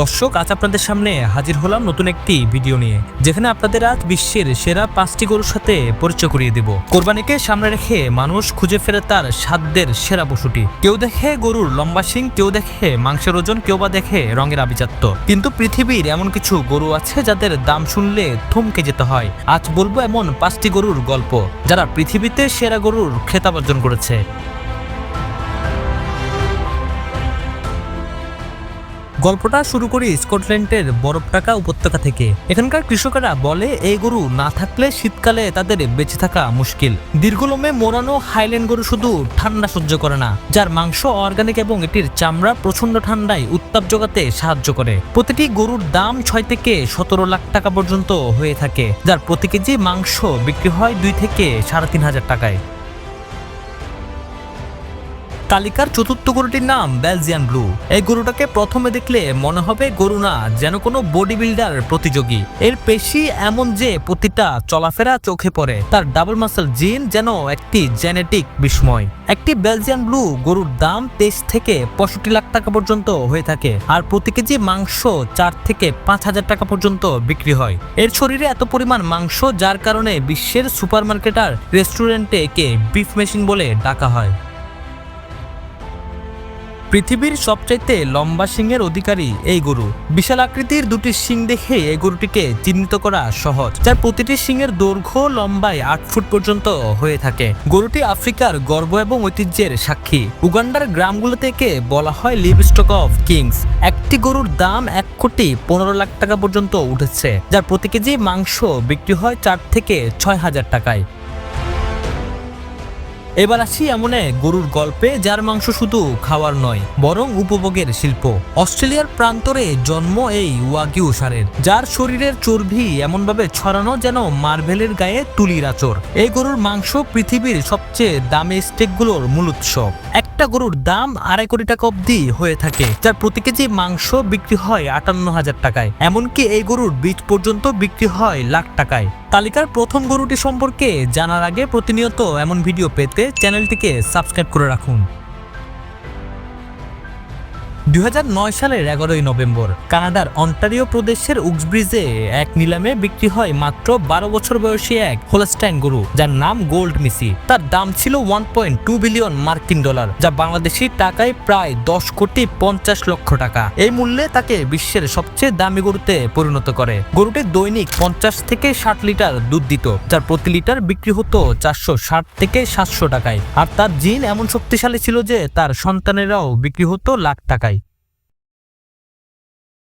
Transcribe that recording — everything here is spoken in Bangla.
দর্শক, আজ আপনাদের সামনে হাজির হলাম নতুন একটি ভিডিও নিয়ে, যেখানে আপনাদের আজ বিশ্বের সেরা পাঁচটি গরুর সাথে পরিচয় করিয়ে দেব। কোরবানিকে সামনে রেখে মানুষ খুঁজে ফেরে তার সাধ্যের সেরা পশুটি কেউ দেখে গরুর লম্বা শিং, কেউ দেখে মাংসের ওজন, কেউ বা দেখে রঙের আভিজাত্য। কিন্তু পৃথিবীর এমন কিছু গরু আছে যাদের দাম শুনলে থমকে যেতে হয়। আজ বলব এমন পাঁচটি গরুর গল্প, যারা পৃথিবীতে সেরা গরুর খেতাব অর্জন করেছে। গল্পটা শুরু করি স্কটল্যান্ডের বরফটাকা উপত্যকা থেকে। এখানকার কৃষকেরা বলে, এই গরু না থাকলে শীতকালে তাদের বেঁচে থাকা মুশকিল। দীর্ঘলমে মোড়ানো হাইল্যান্ড গরু শুধু ঠান্ডা সহ্য করে না, যার মাংস অর্গানিক এবং এটির চামড়া প্রচণ্ড ঠান্ডায় উত্তাপ জোগাতে সাহায্য করে। প্রতিটি গরুর দাম ছয় থেকে সতেরো লাখ টাকা পর্যন্ত হয়ে থাকে, যার প্রতি কেজি মাংস বিক্রি হয় দুই থেকে সাড়ে তিন হাজার টাকায়। তালিকার চতুর্থ গরুটির নাম বেলজিয়ান ব্লু এই গরুটাকে প্রথমে দেখলে মনে হবে গরু না, যেন কোনো বডি বিল্ডার প্রতিযোগী। এর পেশি এমন যে প্রতিটা চলাফেরা চোখে পড়ে। তার ডাবল মাসেল জিন যেন একটি জেনেটিক বিস্ময়। একটি বেলজিয়ান ব্লু গরুর দাম তেইশ থেকে পঁয়ষট্টি লাখ টাকা পর্যন্ত হয়ে থাকে আর প্রতি কেজি মাংস চার থেকে পাঁচ হাজার টাকা পর্যন্ত বিক্রি হয়। এর শরীরে এত পরিমাণ মাংস, যার কারণে বিশ্বের সুপারমার্কেট আর রেস্টুরেন্টে একে বিফ মেশিন বলে ডাকা হয়। পৃথিবীর সবচাইতে লম্বা শিংয়ের অধিকারী এই গরু। বিশাল আকৃতির দুটি শিং দেখে এই গরুটিকে চিহ্নিত করা সহজ, যার প্রতিটি শিংয়ের দৈর্ঘ্য লম্বায় আট ফুট পর্যন্ত হয়ে থাকে। গরুটি আফ্রিকার গর্ব এবং ঐতিহ্যের সাক্ষী। উগান্ডার গ্রামগুলো থেকে বলা হয় লিভস্টক অফ কিংস। একটি গরুর দাম এক কোটি পনেরো লাখ টাকা পর্যন্ত উঠেছে, যার প্রতি কেজি মাংস বিক্রি হয় চার থেকে ছয় হাজার টাকায়। এবার আসি এমন এক গরুর গল্পে, যার মাংস শুধু খাওয়ার নয়, বরং উপভোগের শিল্প। অস্ট্রেলিয়ার প্রান্তরে জন্ম এই ওয়াগিউ সারের, যার শরীরের চর্বি এমনভাবে ছড়ানো যেন মার্ভেলের গায়ে তুলির আচর এই গরুর মাংস পৃথিবীর সবচেয়ে দামি স্টেকগুলোর মূল উৎস। একটা গরুর দাম আড়াই কোটি টাকা অবধি হয়ে থাকে, যার প্রতি কেজি মাংস বিক্রি হয় আটান্ন হাজার টাকায়। এমনকি এই গরুর বীজ পর্যন্ত বিক্রি হয় লাখ টাকায়। তালিকার প্রথম গরুটি সম্পর্কে জানার আগে প্রতিনিয়ত এমন ভিডিও পেতে চ্যানেলটিকে সাবস্ক্রাইব করে রাখুন। দুই হাজার নয় সালের এগারোই নভেম্বর, কানাডার অন্টারিও প্রদেশের উক্সব্রিজে এক নিলামে বিক্রি হয় মাত্র বারো বছর বয়সী এক হোলস্টাইন গরু, যার নাম গোল্ড মিসি। তার দাম ছিল ওয়ান পয়েন্ট টু বিলিয়ন মার্কিন ডলার, যা বাংলাদেশি টাকায় প্রায় দশ কোটি পঞ্চাশ লক্ষ টাকা। এই মূল্যে তাকে বিশ্বের সবচেয়ে দামি গরুতে পরিণত করে। গরুটি দৈনিক পঞ্চাশ থেকে ষাট লিটার দুধ দিত, যার প্রতি লিটার বিক্রি হতো চারশো ষাট থেকে সাতশো টাকায়। আর তার জিন এমন শক্তিশালী ছিল যে তার সন্তানেরাও বিক্রি হতো লাখ টাকায়।